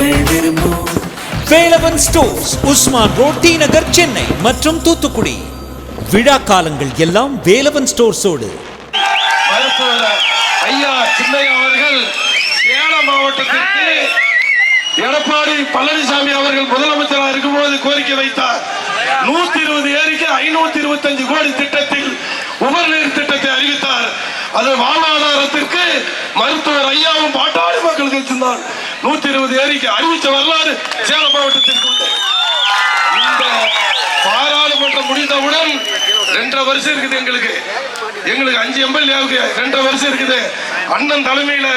மக்கள் விரும்பும். Velavan stores Usman road D Nagar Chennai மற்றும் தூத்துக்குடி. விழா காலங்கள் எல்லாம் வேலவன் ஸ்டோர்ஸோடு. ஐயா சின்னையா அவர்கள் சேலம் மாவட்டத்திற்கு எடப்பாடி பழனிசாமி அவர்கள் முதலமைச்சராக இருக்கும்போது கோரிக்கை வைத்தார். நூத்தி இருபது ஏரிக்கு ஐநூத்தி இருபத்தஞ்சு கோடி திட்டத்தில் அறிவித்தார் அது வாழ்வாதாரத்திற்கு மருத்துவர் ஐயாவும் பாட்டாளி மக்களுக்கு வச்சிருந்தார் நூத்தி இருபது ஏரிக்கு அறிவிச்ச வரலாறு சேலம் மாவட்டத்திற்கு உண்டு. இந்த பாராளுமன்றம் முடிந்தவுடன் ரெண்டரை வருஷம் இருக்குது எங்களுக்கு. எங்களுக்கு அஞ்சு எம்எல்ஏவுக்கு ரெண்டரை வருஷம் இருக்குது. அண்ணன் தலைமையில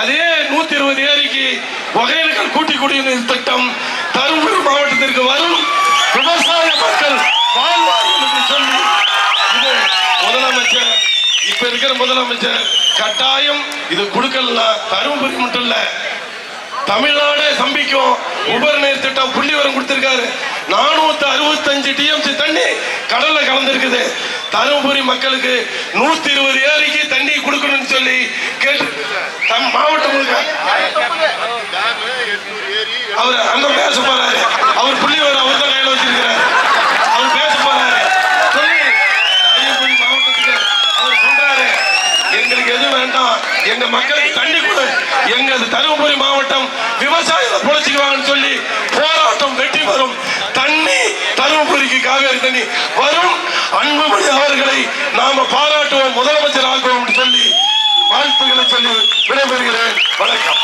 அதே நூத்தி இருபது ஏரிக்கு வகையில்கள் கூட்டி குடிநீர் திட்டம் தருமபுரி மாவட்டத்திற்கு வரும் விவசாய மக்கள் வாழ்வார்கள் என்று சொல்லி இது முதலமைச்சர் இப்ப இருக்கிற முதலமைச்சர் கட்டாயம் இது கொடுக்கலாம் தருமபுரி மட்டும் இல்ல. தமிழ்நாடே சம்பிக்கும். உபரிநீர் திட்டம் புள்ளி வரம் கொடுத்திருக்காரு நானூத்தி அறுபத்தஞ்சு டிஎம்சி தண்ணி கடல்ல கலந்திருக்குது. தருமபுரி மக்களுக்கு நூத்தி இருபது ஏரிக்கு தண்ணி கொடுக்கணும்னு சொல்லி கேட்டு தம் மாவட்டம் அவர் அங்க பேச போறாரு. அவர் புள்ளி எங்க மக்களுக்கு தண்ணி கொடு எங்க தருமபுரி மாவட்டம் விவசாயத்தை பொழைச்சிக்குவாங்கன்னு சொல்லி போராட்டம் வெற்றி பெறும் தண்ணி தருமபுரிக்கு காவேரி தண்ணி வரும். அன்புமணி அவர்களை நாம பாராட்டுவோம் முதலமைச்சர் ஆக்குவோம் சொல்லி வாழ்த்துக்களை சொல்லி விடைபெறுகிறேன். வணக்கம்.